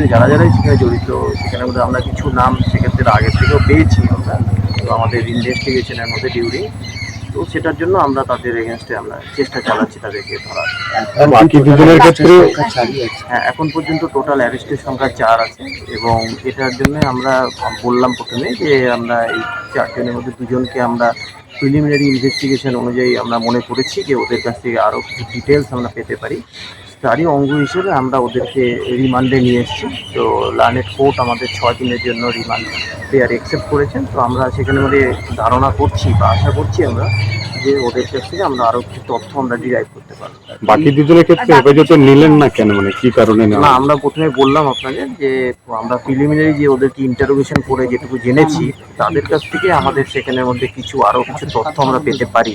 ক্ষেত্রে যারা যারাই সেখানে জড়িত সেখানের মধ্যে আমরা কিছু নাম সেক্ষেত্রে আগের থেকেও পেয়েছি আমরা। তো আমাদের ইনভেস্টিগেশনের মধ্যে ডিউরি তো সেটার জন্য আমরা তাদের এগেনস্টে আমরা চেষ্টা চালাচ্ছি তাদেরকে ধরার। হ্যাঁ এখন পর্যন্ত টোটাল অ্যারেস্টের সংখ্যা চার আছে এবং এটার জন্য আমরা বললাম প্রথমে যে আমরা এই চারজনের মধ্যে দুজনকে আমরা প্রিলিমিনারি ইনভেস্টিগেশন অনুযায়ী আমরা মনে করেছি যে ওদের কাছ থেকে আরও কিছু ডিটেলস আমরা পেতে পারি। তারই অঙ্গ হিসেবে আমরা ওদেরকে রিমান্ডে নিয়ে এসেছি। তো লার্নেট কোর্ট আমাদের ছয় দিনের জন্য রিমান্ড প্লেয়ার অ্যাকসেপ্ট করেছেন। তো আমরা সেখানে মধ্যে ধারণা করছি বা আশা করছি আমরা যে ওদের কাছ থেকে আমরা আরও কিছু তথ্য আমরা ডিরাইভ করতে পারব। বাকি দুজনের ক্ষেত্রে হেফাজতে নিলেন না কেন? মানে কি কারণে না না আমরা প্রথমে বললাম আপনাদের যে আমরা প্রিলিমিনারি যে ওদেরকে ইন্টারোগেশন করে যেটুকু জেনেছি তাদের কাছ থেকে আমাদের সেখানের মধ্যে কিছু আরও কিছু তথ্য আমরা পেতে পারি।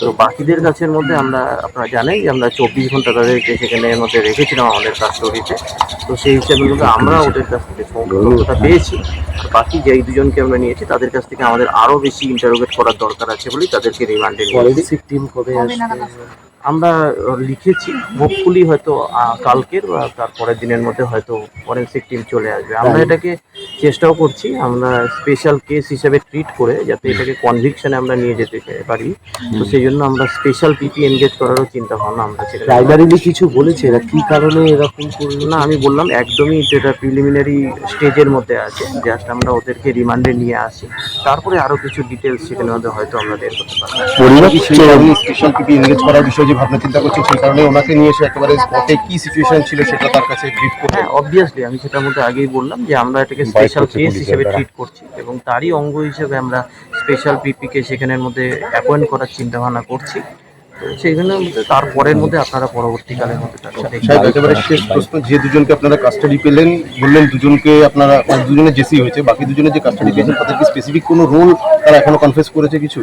তো বাকিদের কাছের মধ্যে আমরা আপনারা জানেন যে আমরা চব্বিশ ঘণ্টা তাদেরকে সেখানের মধ্যে রেখেছিলাম আমাদের কাস্টডিতে তো। সেই হিসাবে আমরা ওদের কাছ থেকে পেয়েছি। আর বাকি যেই দুজনকে আমরা নিয়েছি তাদের কাছ থেকে আমাদের আরও বেশি ইন্টারোগেট করার দরকার আছে বলে তাদেরকে রিমান্ডে নিয়েছি। টিম কবে আসবে? আমরা লিখেছি হোপফুলি হয়তো কালকের বা তার পরের দিনের মধ্যে হয়তো ফরেন্সিক টিম চলে আসবে। আমরা এটাকে চেষ্টাও করছি আমরা স্পেশাল কেস হিসেবে ট্রিট করে যাতে এটাকে কনভিকশনে আমরা নিয়ে যেতে পারি। তো সেই জন্য আমরা স্পেশাল পিপি এনগেজ করারও চিন্তা ভাবনা আমরা প্রাইমারিলি কিছু বলেছে এরা কি কারণে এরকম করল? না আমি বললাম একদমই যেটা প্রিলিমিনারি স্টেজের মধ্যে আছে জাস্ট আমরা ওদেরকে রিমান্ডে নিয়ে আসি। তারপরে আরও কিছু ডিটেলস সেখানে মধ্যে হয়তো আমরা বের করতে পারব। পরিবার সেই স্পেশাল পিপি এনগেজ করার বিষয়ে যে ভাবনা চিন্তা করছি সেই কারণে ওনাকে নিয়ে এসে একেবারে স্পটে কি সিচুয়েশন ছিল সেটা তার কাছে ব্রিফ করতে হ্যাঁ অবভিয়াসলি আমি সেটার মধ্যে আগেই বললাম যে আমরা এটাকে স্পেশাল কেস হিসেবে ট্রিট করছি এবং তারই অঙ্গ হিসেবে আমরা স্পেশাল পিপিকে সেখানের মধ্যে অ্যাপয়েন্ট করার চিন্তাভাবনা করছি। মধ্যে তারপরের মধ্যে আপনারা পরবর্তীকালের মধ্যে সাহেব একেবারে শেষ প্রশ্ন যে দুজনকে আপনারা কাস্টাডি পেলেন বললেন দুজনকে আপনারা মানে দুজনে জেসি হয়েছে বাকি দুজনে যে কাস্টাডি পেয়েছেন তাদের কি স্পেসিফিক কোনো রোল তারা এখনও কনফেস করেছে কিছু?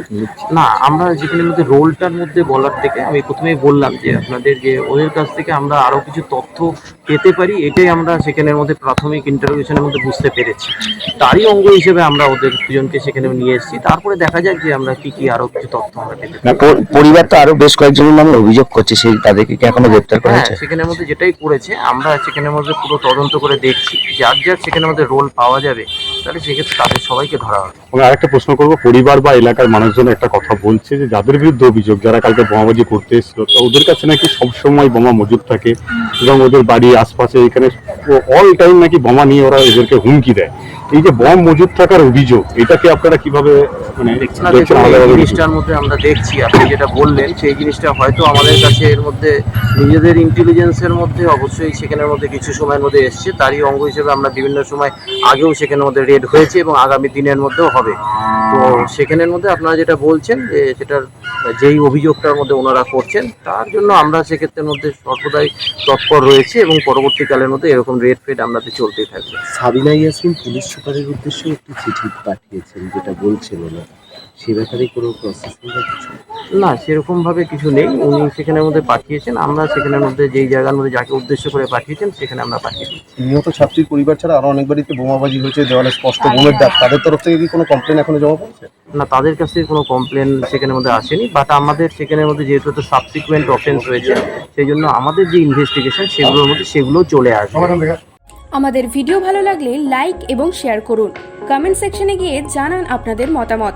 না আমরা যেখানে মধ্যে রোলটার মধ্যে বলার থেকে আমি প্রথমেই বললাম যে আপনাদের যে ওদের কাছ থেকে আমরা আরও কিছু তথ্য পেতে পারি এটাই আমরা সেখানের মধ্যে প্রাথমিক ইন্টারভিউশনের মধ্যে বুঝতে পেরেছি। তারই অঙ্গ হিসেবে আমরা ওদের দুজনকে সেখানে নিয়ে এসেছি। তারপরে দেখা যাক যে আমরা কি কি আরও কিছু তথ্য আমরা পেতে পারি। পরিবার তো আরও বেশ কয়েকজনের নামে অভিযোগ করছে সেই তাদেরকে কি এখনও গ্রেপ্তার করা হ্যাঁ হয়েছে? সেখানের মধ্যে যেটাই করেছে আমরা সেখানের মধ্যে পুরো তদন্ত করে দেখছি যার যার সেখানের মধ্যে রোল পাওয়া যাবে তাহলে সেক্ষেত্রে তাদের সবাইকে ধরা হবে। আমি আরেকটা প্রশ্ন করব পরিবার বা এলাকার মানুষজন একটা কথা বলছে যে যাদের বিরুদ্ধে অভিযোগ যারা কালকে বোমাবাজি করতে এসেছিল তো ওদের কাছে নাকি সবসময় বোমা মজুদ থাকে এবং ওদের বাড়ি আশপাশে এখানে অল টাইম নাকি বোমা নিয়ে ওরা এদেরকে হুমকি দেয়। এই যে বম মজুদ থাকার অভিযোগ এটাকে আপনারা কীভাবে মানে? জিনিসটার মধ্যে আমরা দেখছি আপনি যেটা বললেন সেই জিনিসটা হয়তো আমাদের কাছে এর মধ্যে, নিজেদের ইন্টেলিজেন্সের মধ্যে অবশ্যই সেখানের মধ্যে কিছু সময়ের মধ্যে এসছে। তারই অঙ্গ হিসেবে আমরা বিভিন্ন সময় আগেও সেখানের মধ্যে রেড হয়েছে এবং আগামী দিনের মধ্যেও হবে। তো সেখানের মধ্যে আপনারা যেটা বলছেন যে সেটার যেই অভিযোগটার মধ্যে ওনারা করছেন, তার জন্য আমরা সেক্ষেত্রের মধ্যে সর্বদাই তৎপর রয়েছে এবং পরবর্তীকালের মধ্যে এরকম রেড ফেড আমাদের চলতেই থাকবে। সাবিনা ইয়াসমিন পুলিশ সুপারের উদ্দেশ্যে একটি চিঠি পাঠিয়েছেন, যেটা বলছেন ওনারা। সে ব্যাপারে কোনো প্রসেসিং বা কিছু? না সেরকম ভাবে কিছু নেই। উনি সেখানের মধ্যে পাঠিয়েছেন। আমরা সেখানের মধ্যে যেই জায়গার মধ্যে যাকে উদ্দেশ্য করে পাঠিয়েছেন সেখানে আমরা পাঠিয়েছি নিহত ছাত্রীর পরিবার ছাড়া আরও অনেক বাড়িতে বোমাবাজি হয়েছে দেওয়ালে স্পষ্ট বোমের দাগ। তাদের তরফ থেকে কি কোনো কমপ্লেন এখনও জমা পড়েছে? না তাদের কাছ থেকে কোনো কমপ্লেন সেখানের মধ্যে আসেনি। বাট আমাদের সেখানের মধ্যে যেহেতু তো সাবসিকুয়েন্ট অফেন্স হয়েছে সেই জন্য আমাদের যে ইনভেস্টিগেশন সেগুলোর মধ্যে সেগুলোও চলে আসবে। আমাদের ভিডিও ভালো লাগলে লাইক এবং শেয়ার করুন। কমেন্ট সেকশনে গিয়ে জানান আপনাদের মতামত।